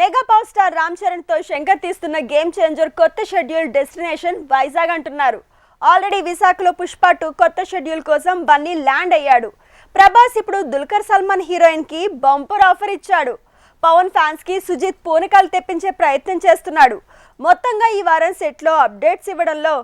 Mega power star Ram చరణ్తో శంకర్ తీస్తున్న game changer కొత్త షెడ్యూల్ డెస్టినేషన్ వైజాగ్ అంటున్నారు. ఆల్రెడీ విశాఖలో పుష్ప టూ కొత్త షెడ్యూల్ కోసం బన్నీ ల్యాండ్ అయ్యాడు. ప్రభాస్ ఇప్పుడు దుల్కర్ సల్మాన్ హీరోయిన్కి బంపర్ ఆఫర్ ఇచ్చాడు. పవన్ ఫ్యాన్స్కి సుజిత్ పూనకాలు తెప్పించే ప్రయత్నం చేస్తున్నాడు. మొత్తంగా ఈ వారం సెట్లో అప్డేట్స్ ఇవ్వడంలో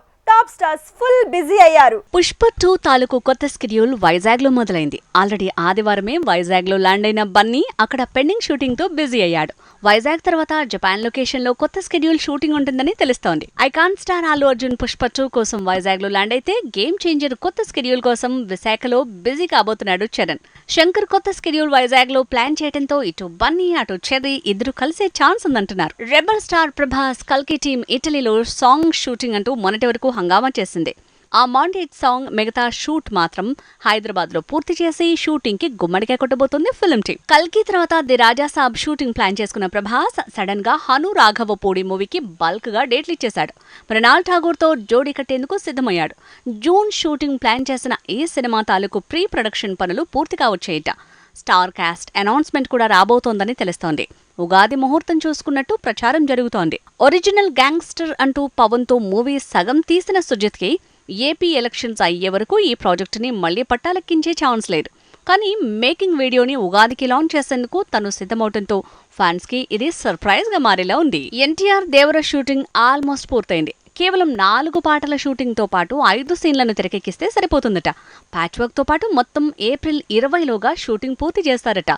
టాప్ స్టార్స్ ఫుల్ బిజీ అయ్యారు. పుష్ప టూ తాలూకు కొత్త స్కెడ్యూల్ వైజాగ్లో మొదలైంది. ఆల్రెడీ ఆదివారమే వైజాగ్లో ల్యాండ్ అయిన బన్నీ అక్కడ పెండింగ్ షూటింగ్తో బిజీ అయ్యాడు. వైజాగ్ తర్వాత జపాన్ లొకేషన్లో కొత్త స్కెడ్యూల్ షూటింగ్ ఉంటుందని తెలుస్తోంది. Icon star Allu Arjun Pushpa two కోసం వైజాగ్లో ల్యాండ్ అయితే గేమ్ చేంజర్ కొత్త స్కెడ్యూల్ కోసం విశాఖలో బిజీ కాబోతున్నాడు చరణ్. శంకర్ కొత్త స్కెడ్యూల్ వైజాగ్లో ప్లాన్ చేయడంతో ఇటు బన్నీ అటు చెర్రీ ఇద్దరు కలిసే ఛాన్స్ ఉందంటున్నారు. రెబల్ స్టార్ ప్రభాస్ కల్కి టీం ఇటలీలో సాంగ్ షూటింగ్ అంటూ మొన్నటి వరకు హంగామా చేసింది. ఆ మాండేట్ సాంగ్ మిగతా షూట్ మాత్రం హైదరాబాద్లో పూర్తి చేసి షూటింగ్కి గుమ్మడికాయ కొట్టబోతుంది ఫిల్మ్ టీం కల్కి తర్వాత the Raja Saab shooting plan చేసుకున్న ప్రభాస్ సడన్గా హను రాఘవపూడి మూవీకి బల్క్గా డేట్లు ఇచ్చేశాడు. మృణాల్ ఠాగూర్తో జోడీ కట్టేందుకు సిద్ధమయ్యాడు. జూన్ షూటింగ్ ప్లాన్ చేసిన ఈ సినిమా తాలూకు ప్రీ ప్రొడక్షన్ పనులు పూర్తిగా వచ్చేయట. స్టార్ క్యాస్ట్ అనౌన్స్మెంట్ కూడా రాబోతోందని తెలుస్తోంది. ఉగాది ముహూర్తం చూసుకున్నట్టు ప్రచారం జరుగుతోంది. ఒరిజినల్ గ్యాంగ్స్టర్ అంటూ పవన్తో మూవీ సగం తీసిన సుజిత్కి ఏపీ ఎలక్షన్స్ అయ్యే వరకు ఈ ప్రాజెక్టుని మళ్ళీ పట్టాలెక్కించే ఛాన్స్ లేదు. కానీ మేకింగ్ వీడియోని ఉగాదికి లాంచ్ చేసేందుకు తను సిద్ధమవడంతో ఫ్యాన్స్కి ఇది సర్ప్రైజ్గా మారేలా ఉంది. ఎన్టీఆర్ దేవర షూటింగ్ ఆల్మోస్ట్ పూర్తయింది. కేవలం నాలుగు పాటల షూటింగ్తో పాటు ఐదు సీన్లను తెరకెక్కిస్తే సరిపోతుందట. ప్యాచ్ వర్క్తో పాటు మొత్తం ఏప్రిల్ ఇరవైలోగా షూటింగ్ పూర్తి చేస్తారట.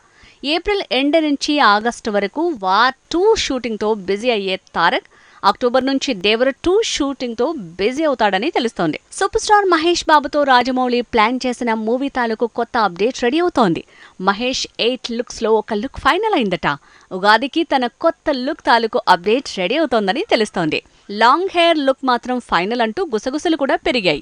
ఏప్రిల్ ఎండ్ నుంచి ఆగస్టు వరకు వార్ టూ షూటింగ్తో బిజీ అయ్యే తారక్ అక్టోబర్ నుంచి దేవర టూ షూటింగ్తో బిజీ అవుతాడని తెలుస్తోంది. సూపర్ స్టార్ మహేష్ బాబుతో రాజమౌళి ప్లాన్ చేసిన మూవీ తాలూకు కొత్త అప్డేట్ రెడీ అవుతోంది. మహేష్ ఎయిట్ లుక్స్లో ఒక లుక్ ఫైనల్ అయిందట. ఉగాదికి తన కొత్త లుక్ తాలూకు అప్డేట్ రెడీ అవుతోందని తెలుస్తోంది. లాంగ్ హెయిర్ లుక్ మాత్రం ఫైనల్ అంటూ గుసగుసలు కూడా పెరిగాయి.